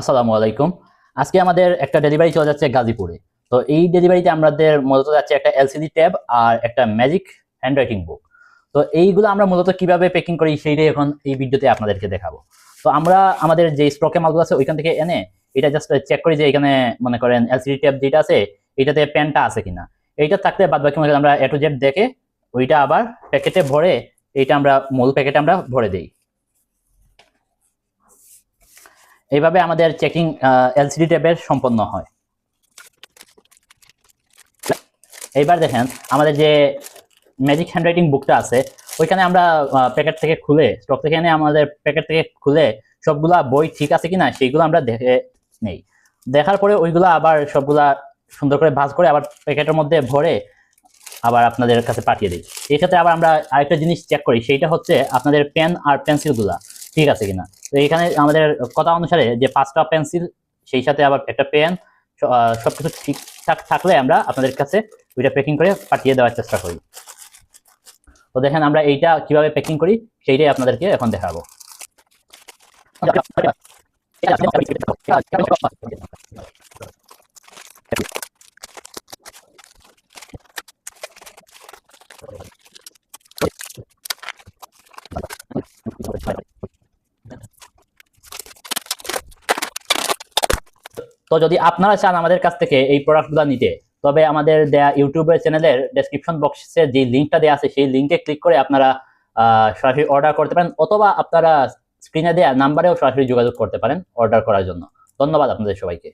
আসসালামু আলাইকুম। আজকে আমাদের একটা ডেলিভারি চলে যাচ্ছে গাজীপুরে। তো এই ডেলিভারিতে আমাদের মূলত যাচ্ছে একটা এলসিডি ট্যাব আর একটা ম্যাজিক হ্যান্ডরাইটিং বুক তো এইগুলো আমরা মূলত কীভাবে প্যাকিং করি সেইটাই এখন এই ভিডিওতে আপনাদেরকে দেখাবো। তো আমরা আমাদের যে স্টকে মালগুলো আছে ওইখান থেকে এনে এটা জাস্ট চেক করি যে এখানে মনে করেন এলসিডি ট্যাব যেটা আছে, এটাতে প্যানটা আছে কিনা। এইটা থাকলে বাদ বাকি আমরা এ টু জেড দেখে ওইটা আবার প্যাকেটে ভরে এইটা আমরা মূল প্যাকেটে আমরা ভরে দিই। এইভাবে আমাদের চেকিং এলসিডি ট্যাবের সম্পন্ন হয়। এইবার দেখেন, আমাদের যে ম্যাজিক হ্যান্ডরাইটিং বুকটা আছে, ওইখানে আমরা প্যাকেট থেকে খুলে স্টক থেকে এনে আমাদের প্যাকেট থেকে খুলে সবগুলা বই ঠিক আছে কিনা, সেইগুলো আমরা দেখে নেই। দেখার পরে ওইগুলো আবার সবগুলা সুন্দর করে ভাঁজ করে আবার প্যাকেটের মধ্যে ভরে আবার আপনাদের কাছে পাঠিয়ে দিই। এই ক্ষেত্রে আবার আমরা আরেকটা জিনিস চেক করি, সেইটা হচ্ছে আপনাদের পেন আর পেন্সিলগুলা ঠিক আছে কিনা। তো এখানে আমাদের কথা অনুসারে যে পাঁচটা পেন্সিল সেই সাথে আবার একটা পেন সবকিছু ঠিকঠাক থাকলে আমরা আপনাদের কাছে ওইটা প্যাকিং করে পাঠিয়ে দেওয়ার চেষ্টা করি। তো দেখেন আমরা এইটা কীভাবে প্যাকিং করি, সেইটাই আপনাদেরকে এখন দেখাবো। তো যদি আপনারা চান আমাদের কাছ থেকে এই প্রোডাক্টগুলো নিতে, তবে আমাদের দেয়া ইউটিউবের চ্যানেলের ডেসক্রিপশন বক্সে যে লিঙ্কটা দেওয়া আছে, সেই লিঙ্কে ক্লিক করে আপনারা সরাসরি অর্ডার করতে পারেন অথবা আপনারা স্ক্রিনে দেওয়া নাম্বারেও সরাসরি যোগাযোগ করতে পারেন অর্ডার করার জন্য। ধন্যবাদ আপনাদের সবাইকে।